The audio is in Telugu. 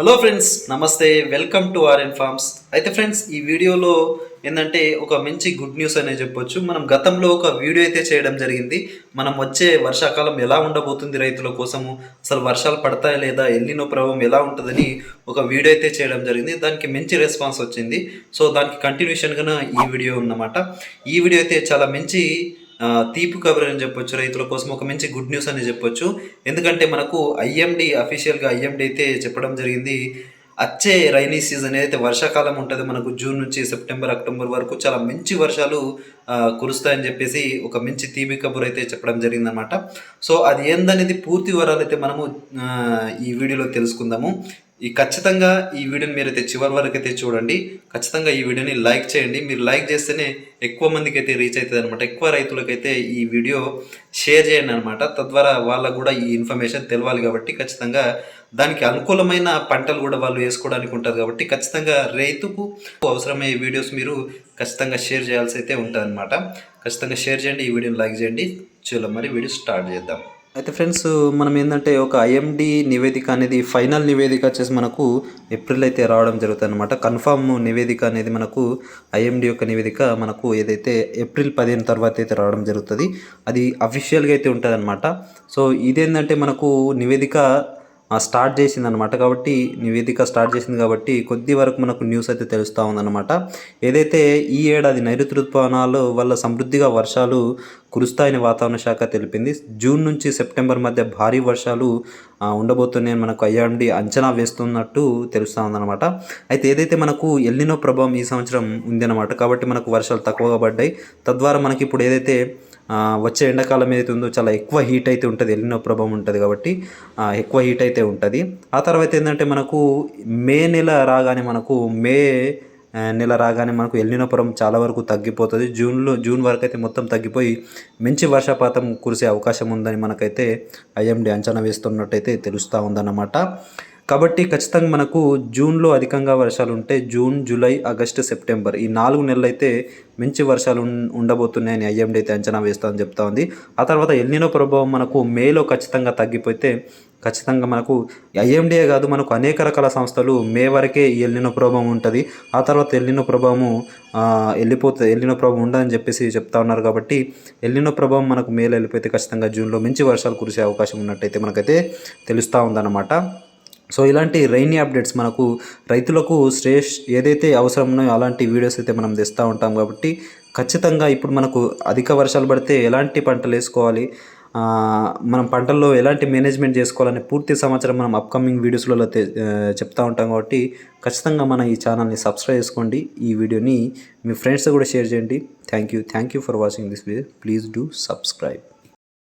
హలో ఫ్రెండ్స్ నమస్తే వెల్కమ్ టు ఆర్ఎన్ ఫార్మ్స్ అయితే ఫ్రెండ్స్ ఈ వీడియోలో ఏంటంటే ఒక మంచి గుడ్ న్యూస్ అనే చెప్పొచ్చు. మనం గతంలో ఒక వీడియో అయితే చేయడం జరిగింది. మనం వచ్చే వర్షాకాలం ఎలా ఉండబోతుంది రైతుల కోసము? అసలు వర్షాలు పడతాయా లేదా? ఎల్లినో ప్రభావం ఎలా ఉంటుందని ఒక వీడియో అయితే చేయడం జరిగింది. దానికి మంచి రెస్పాన్స్ వచ్చింది. సో దానికి కంటిన్యూషన్గా ఈ వీడియో ఉన్నమాట ఈ వీడియో అయితే చాలా మంచి తీపి కబురు అని చెప్పొచ్చు రైతుల కోసం ఒక మంచి గుడ్ న్యూస్ అని చెప్పొచ్చు. ఎందుకంటే మనకు ఐఎండి అఫీషియల్గా ఐఎండి అయితే చెప్పడం జరిగింది. వచ్చే రైనీ సీజన్ ఏదైతే వర్షాకాలం ఉంటుంది మనకు జూన్ నుంచి సెప్టెంబర్ అక్టోబర్ వరకు చాలా మంచి వర్షాలు కురుస్తాయని చెప్పేసి ఒక మంచి తీపి కబుర్ అయితే చెప్పడం జరిగిందనమాట సో అది ఏందనేది పూర్తి వివరాలు అయితే మనము ఈ వీడియోలో తెలుసుకుందాము. ఈ ఖచ్చితంగా ఈ వీడియోని మీరైతే చివరి వరకు అయితే చూడండి. ఖచ్చితంగా ఈ వీడియోని లైక్ చేయండి. మీరు లైక్ చేస్తేనే ఎక్కువ మందికి అయితే రీచ్ అవుతుంది అనమాట ఎక్కువ రైతులకైతే ఈ వీడియో షేర్ చేయండి అనమాట తద్వారా వాళ్ళకు కూడా ఈ ఇన్ఫర్మేషన్ తెలవాలి కాబట్టి ఖచ్చితంగా దానికి అనుకూలమైన పంటలు కూడా వాళ్ళు వేసుకోవడానికి ఉంటుంది కాబట్టి ఖచ్చితంగా రైతుకు అవసరమయ్యే వీడియోస్ మీరు ఖచ్చితంగా షేర్ చేయాల్సి అయితే ఉంటుంది అనమాట ఖచ్చితంగా షేర్ చేయండి. ఈ వీడియోని లైక్ చేయండి. చలో మరి వీడియో స్టార్ట్ చేద్దాం. అయితే ఫ్రెండ్స్ మనం ఏంటంటే ఒక ఐఎండి నివేదిక అనేది ఫైనల్ నివేదిక వచ్చేసి మనకు ఏప్రిల్ అయితే రావడం జరుగుతుంది అనమాట కన్ఫామ్ నివేదిక అనేది మనకు ఐఎండి యొక్క నివేదిక మనకు ఏదైతే ఏప్రిల్ పదిహేను తర్వాత అయితే రావడం జరుగుతుంది. అది అఫీషియల్గా అయితే ఉంటుంది అనమాట సో ఇదేంటంటే మనకు నివేదిక స్టార్ట్ చేసింది అనమాట కాబట్టి నివేదిక స్టార్ట్ చేసింది కాబట్టి కొద్ది వరకు మనకు న్యూస్ అయితే తెలుస్తూ ఉందన్నమాట. ఏదైతే ఈ ఏడాది నైరుతి ఋతుపవనాలు వల్ల సమృద్ధిగా వర్షాలు కురుస్తాయని వాతావరణ శాఖ తెలిపింది. జూన్ నుంచి సెప్టెంబర్ మధ్య భారీ వర్షాలు ఉండబోతున్నాయని మనకు ఐఆర్ఎండి అంచనా వేస్తున్నట్టు తెలుస్తూ ఉందన్నమాట. అయితే ఏదైతే మనకు ఎల్లినో ప్రభావం ఈ సంవత్సరం ఉందన్నమాట కాబట్టి మనకు వర్షాలు తక్కువగా పడ్డాయి. తద్వారా మనకి ఇప్పుడు ఏదైతే వచ్చే ఎండాకాలం ఏదైతే ఉందో చాలా ఎక్కువ హీట్ అయితే ఉంటుంది ఎల్లినో ప్రభావం ఉంటుంది కాబట్టి ఎక్కువ హీట్ అయితే ఉంటుంది. ఆ తర్వాత ఏంటంటే మనకు మే నెల రాగానే మనకు మే నెల రాగానే మనకు ఎల్లినో చాలా వరకు తగ్గిపోతుంది. జూన్లో జూన్ వరకు అయితే మొత్తం తగ్గిపోయి మంచి వర్షపాతం కురిసే అవకాశం ఉందని మనకైతే ఐఎండి అంచనా వేస్తున్నట్టయితే తెలుస్తూ ఉందన్నమాట. కాబట్టి ఖచ్చితంగా మనకు జూన్లో అధికంగా వర్షాలు ఉంటే జూన్ జూలై ఆగస్టు సెప్టెంబర్ ఈ నాలుగు నెలలు అయితే మంచి వర్షాలు ఉండబోతున్నాయని ఐఎండీ అయితే అంచనా వేస్తామని చెప్తా ఉంది. ఆ తర్వాత ఎల్నినో ప్రభావం మనకు మేలో ఖచ్చితంగా తగ్గిపోతే ఖచ్చితంగా మనకు ఐఎండిఏ కాదు మనకు అనేక రకాల సంస్థలు మే వరకే ఈ ప్రభావం ఉంటుంది. ఆ తర్వాత ఎల్లిన ప్రభావము వెళ్ళిపోతే వెళ్ళిన ప్రభావం ఉండదని చెప్పేసి చెప్తా ఉన్నారు కాబట్టి ఎల్లిన ప్రభావం మనకు మేలో వెళ్ళిపోతే ఖచ్చితంగా జూన్లో మంచి వర్షాలు కురిసే అవకాశం ఉన్నట్టయితే మనకైతే తెలుస్తూ ఉందన్నమాట. సో ఇలాంటి రైనీ అప్డేట్స్ మనకు రైతులకు శ్రేష్ ఏదైతే అవసరం ఉన్నాయో అలాంటి వీడియోస్ అయితే మనం తెస్తూ ఉంటాం కాబట్టి ఖచ్చితంగా ఇప్పుడు మనకు అధిక వర్షాలు పడితే ఎలాంటి పంటలు వేసుకోవాలి? మనం పంటల్లో ఎలాంటి మేనేజ్మెంట్ చేసుకోవాలనే పూర్తి సమాచారం మనం అప్కమింగ్ వీడియోస్లలో చెప్తూ ఉంటాం కాబట్టి ఖచ్చితంగా మన ఈ ఛానల్ని సబ్స్క్రైబ్ చేసుకోండి. ఈ వీడియోని మీ ఫ్రెండ్స్ కూడా షేర్ చేయండి. Thank you thank you for watching this video please do subscribe